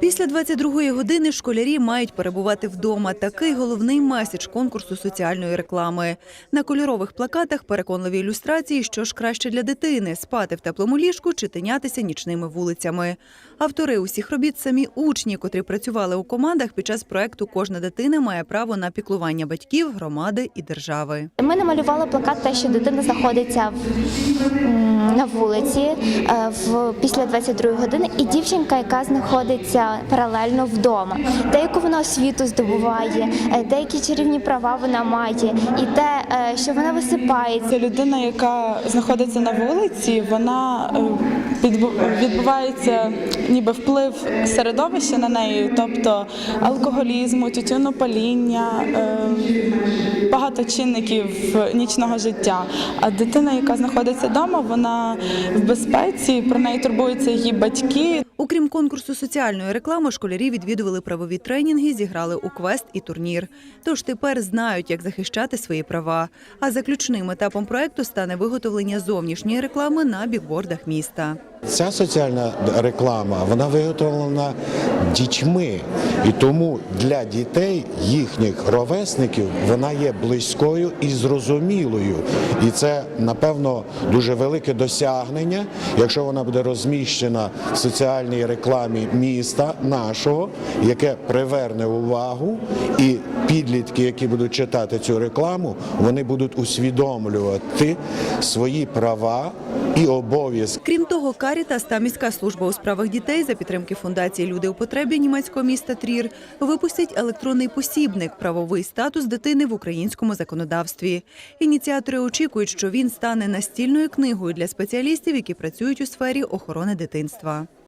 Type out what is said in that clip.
Після 22-ї години школярі мають перебувати вдома. Такий головний меседж конкурсу соціальної реклами. На кольорових плакатах переконливі ілюстрації, що ж краще для дитини спати в теплому ліжку чи тинятися нічними вулицями. Автори усіх робіт самі учні, котрі працювали у командах під час проекту Кожна дитина має право на піклування батьків, громади і держави. Ми намалювали плакат, те, що дитина знаходиться на вулиці е, в після 22 години, і дівчинка, яка знаходиться паралельно вдома. Деяку вона освіту здобуває, е, деякі чарівні права вона має, і те, е, що вона висипається. Це людина, яка знаходиться на вулиці, вона е, відбувається ніби вплив середовища на неї, тобто алкоголізму, тютюнопаління, е, багато чинників нічного життя. А дитина, яка знаходиться вдома, вона в безпеці, про неї турбуються її батьки. Окрім конкурсу соціальної реклами, школярі відвідували правові тренінги, зіграли у квест і турнір. Тож тепер знають, як захищати свої права. А заключним етапом проекту стане виготовлення зовнішньої реклами на бікбордах міста. Ця соціальна реклама вона виготовлена дітьми, і тому для дітей, їхніх ровесників, вона є близькою і зрозумілою. І це, напевно, дуже велике досягнення, якщо вона буде розміщена в соціальній рекламі міста нашого, яке приверне увагу, і підлітки, які будуть читати цю рекламу, вони будуть усвідомлювати свої права і обов'язки. Крім того, Карітас та міська служба у справах дітей за підтримки фундації Люди у потребі німецького міста Трір випустять електронний посібник Правовий статус дитини в українському законодавстві. Ініціатори очікують, що він стане настільною книгою для спеціалістів, які працюють у сфері охорони дитинства.